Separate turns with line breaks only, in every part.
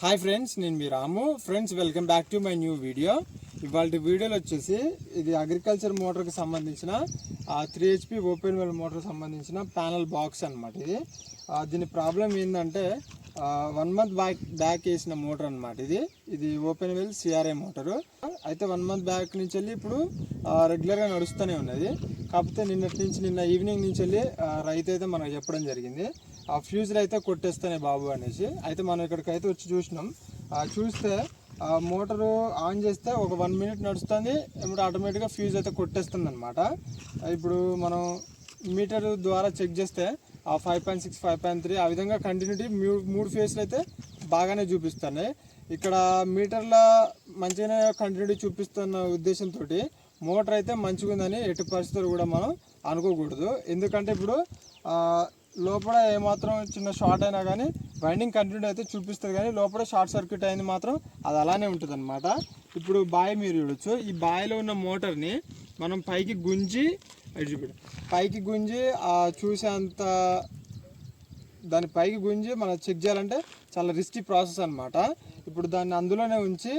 Hi friends నేను మీ Ramu. Friends welcome back to my new video ఇవాళ వీడియోలో వచ్చేసి ఇది అగ్రికల్చర్ మోటార్కి సంబంధించిన త్రీ హెచ్పి ఓపెన్ వెల్ మోటార్కి సంబంధించిన ప్యానల్ బాక్స్ అనమాట ఇది. దీని ప్రాబ్లం ఏంటంటే వన్ మంత్ బ్యాక్ బ్యాక్ వేసిన మోటార్ అనమాట ఇది. ఇది ఓపెన్ వెల్ సిఆర్ఐ మోటారు అయితే వన్ మంత్ బ్యాక్ నుంచి వెళ్ళి ఇప్పుడు రెగ్యులర్గా నడుస్తూనే ఉన్నది. కాకపోతే నిన్నటి నుంచి నిన్న ఈవినింగ్ నుంచి వెళ్ళి రైతు అయితే మనకు చెప్పడం జరిగింది. ఆ ఫ్యూజ్లు అయితే కొట్టేస్తానే బాబు అనేసి. అయితే మనం ఇక్కడికి అయితే వచ్చి చూసినాం. చూస్తే ఆ మోటారు ఆన్ చేస్తే ఒక వన్ మినిట్ నడుస్తుంది. ఇప్పుడు ఆటోమేటిక్గా ఫ్యూజ్ అయితే కొట్టేస్తుంది అనమాట ఇప్పుడు మనం మీటర్ ద్వారా చెక్ చేస్తే ఆ five point six five point three ఆ విధంగా కంటిన్యూటీ మూడు ఫేస్లు అయితే బాగానే చూపిస్తున్నాయి. ఇక్కడ మీటర్ల మంచిగానే కంటిన్యూటీ చూపిస్తున్న ఉద్దేశంతో మోటార్ అయితే మంచిగా ఉందని ఎట్టి పరిస్థితులు కూడా మనం అనుకోకూడదు. ఎందుకంటే ఇప్పుడు లోపల ఏమాత్రం చిన్న షార్ట్ అయినా కానీ వైండింగ్ కంటిన్యూ అయితే చూపిస్తుంది కానీ లోపల షార్ట్ సర్క్యూట్ అయింది మాత్రం అది అలానే ఉంటుంది అనమాట ఇప్పుడు బాయ్ మీరు చూడొచ్చు. ఈ బాయ్లో ఉన్న మోటార్ని మనం పైకి గుంజి ఇటు చూపిడు. పైకి గుంజి చూసేంత దాని పైకి గుంజి మనం చెక్ చేయాలంటే చాలా రిస్కీ ప్రాసెస్ అనమాట ఇప్పుడు దాన్ని అందులోనే ఉంచి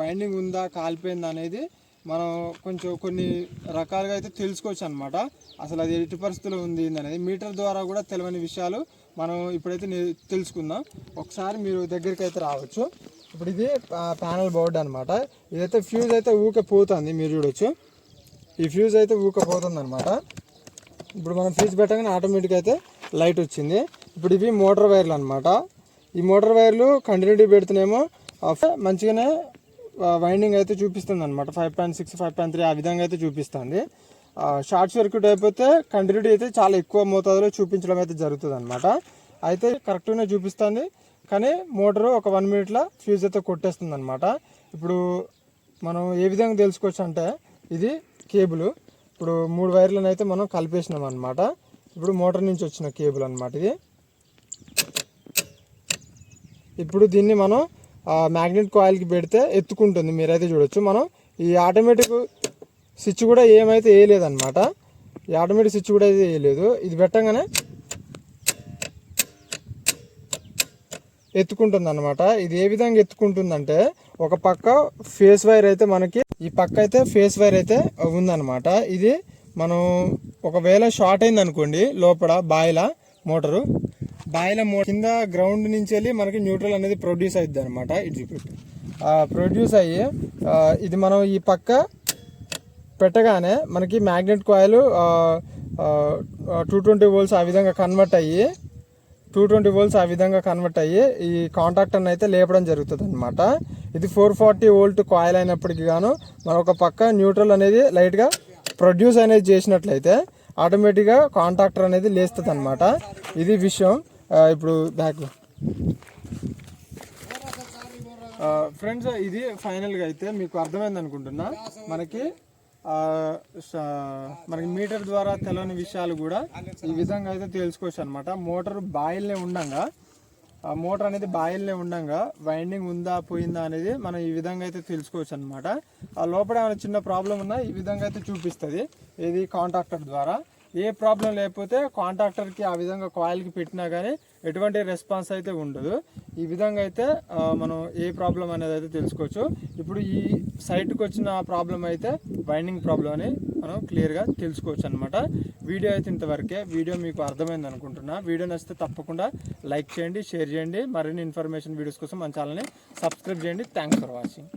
వైండింగ్ ఉందా కాలిపోయిందా అనేది మనం కొంచెం కొన్ని రకాలుగా అయితే తెలుసుకోవచ్చు అనమాట అసలు అది ఎట్టి పరిస్థితిలో ఉంది అనేది మీటర్ ద్వారా కూడా తెలియని విషయాలు మనం ఇప్పుడైతే తెలుసుకుందాం. ఒకసారి మీరు దగ్గరికి అయితే రావచ్చు. ఇప్పుడు ఇది ప్యానల్ బోర్డ్ అనమాట ఇదైతే ఫ్యూజ్ అయితే ఊకపోతుంది మీరు చూడొచ్చు. ఈ ఫ్యూజ్ అయితే ఊకపోతుంది అనమాట ఇప్పుడు మనం ఫ్యూజ్ పెట్టగానే ఆటోమేటిక్ అయితే లైట్ వచ్చింది. ఇప్పుడు ఇవి మోటార్ వైర్లు అనమాట ఈ మోటార్ వైర్లు కంటిన్యూటీ పెడితేనేమో మంచిగానే వైండింగ్ అయితే చూపిస్తుంది అనమాట five point six five point three ఆ విధంగా అయితే చూపిస్తుంది. షార్ట్ సర్క్యూట్ అయిపోతే కంటిన్యూటీ అయితే చాలా ఎక్కువ మోతాదులో చూపించడం అయితే జరుగుతుంది అనమాట అయితే కరెక్ట్గానే చూపిస్తుంది. కానీ మోటారు ఒక వన్ మినిట్లో ఫ్యూజ్ అయితే కొట్టేస్తుంది అనమాట ఇప్పుడు మనం ఏ విధంగా తెలుసుకోవచ్చు అంటే ఇది కేబుల్ ఇప్పుడు మూడు వైర్లను అయితే మనం కలిపేసినాం అనమాట ఇప్పుడు మోటార్ నుంచి వచ్చిన కేబుల్ అనమాట ఇది. ఇప్పుడు దీన్ని మనం మ్యాగ్నెట్ కాయిల్కి పెడితే ఎత్తుకుంటుంది. మీరైతే చూడొచ్చు. మనం ఈ ఆటోమేటిక్ స్విచ్ కూడా ఏమైతే వేయలేదన్నమాట. ఈ ఆటోమేటిక్ స్విచ్ కూడా అయితే వేయలేదు. ఇది పెట్టగానే ఎత్తుకుంటుంది అనమాట ఇది ఏ విధంగా ఎత్తుకుంటుందంటే ఒక పక్క ఫేస్ వైర్ అయితే మనకి ఈ పక్క అయితే ఫేస్ వైర్ అయితే ఉందన్నమాట. ఇది మనం ఒకవేళ షార్ట్ అయింది అనుకోండి లోపల బాయిల మోటారు బాయిల మో కింద గ్రౌండ్ నుంచి వెళ్ళి మనకి న్యూట్రల్ అనేది ప్రొడ్యూస్ అవుతుంది అనమాట ఇది ప్రొడ్యూస్ అయ్యి ఇది మనం ఈ పక్క పెట్టగానే మనకి magnet coil two twenty volts ఆ విధంగా కన్వర్ట్ అయ్యి టూ ట్వంటీ వోల్ట్స్ ఆ విధంగా కన్వర్ట్ అయ్యి ఈ కాంటాక్టర్ని అయితే లేపడం జరుగుతుంది అనమాట ఇది ఫోర్ ఫార్టీ వోల్ట్ కాయిల్ అయినప్పటికీ గాను మన ఒక పక్క న్యూట్రల్ అనేది లైట్గా ప్రొడ్యూస్ అనేది చేసినట్లయితే ఆటోమేటిక్గా కాంటాక్టర్ అనేది లేస్తుంది అనమాట ఇది విషయం. ఇప్పుడు బ్యాక్ ఫ్రెండ్స్ ఇది ఫైనల్గా అయితే మీకు అర్థమైంది అనుకుంటున్నా. మనకి మనకి మీటర్ ద్వారా తెలియని విషయాలు కూడా ఈ విధంగా అయితే తెలుసుకోవచ్చు అనమాట మోటార్ బాయిల్నే ఉండంగా ఆ మోటార్ అనేది బాయిల్నే ఉండంగా వైండింగ్ ఉందా పోయిందా అనేది మనం ఈ విధంగా అయితే తెలుసుకోవచ్చు అనమాట ఆ లోపల ఏమైనా చిన్న ప్రాబ్లం ఉన్నా ఈ విధంగా అయితే చూపిస్తుంది. ఇది కాంట్రాక్టర్ ద్వారా. ఏ ప్రాబ్లం లేకపోతే కాంట్రాక్టర్కి ఆ విధంగా కాయిల్కి పెట్టినా కానీ ఎటువంటి రెస్పాన్స్ అయితే ఉండదు. ఈ విధంగా అయితే మనం ఏ ప్రాబ్లం అనేది అయితే తెలుసుకోవచ్చు. ఇప్పుడు ఈ సైట్కి వచ్చిన ప్రాబ్లం అయితే వైండింగ్ ప్రాబ్లం అని మనం క్లియర్గా తెలుసుకోవచ్చు అనమాట వీడియో అయితే ఇంతవరకే. వీడియో మీకు అర్థమైంది అనుకుంటున్నా. వీడియో నచ్చితే తప్పకుండా లైక్ చేయండి షేర్ చేయండి. మరిన్ని ఇన్ఫర్మేషన్ వీడియోస్ కోసం మన ఛానల్ని సబ్స్క్రైబ్ చేయండి. Thanks for watching.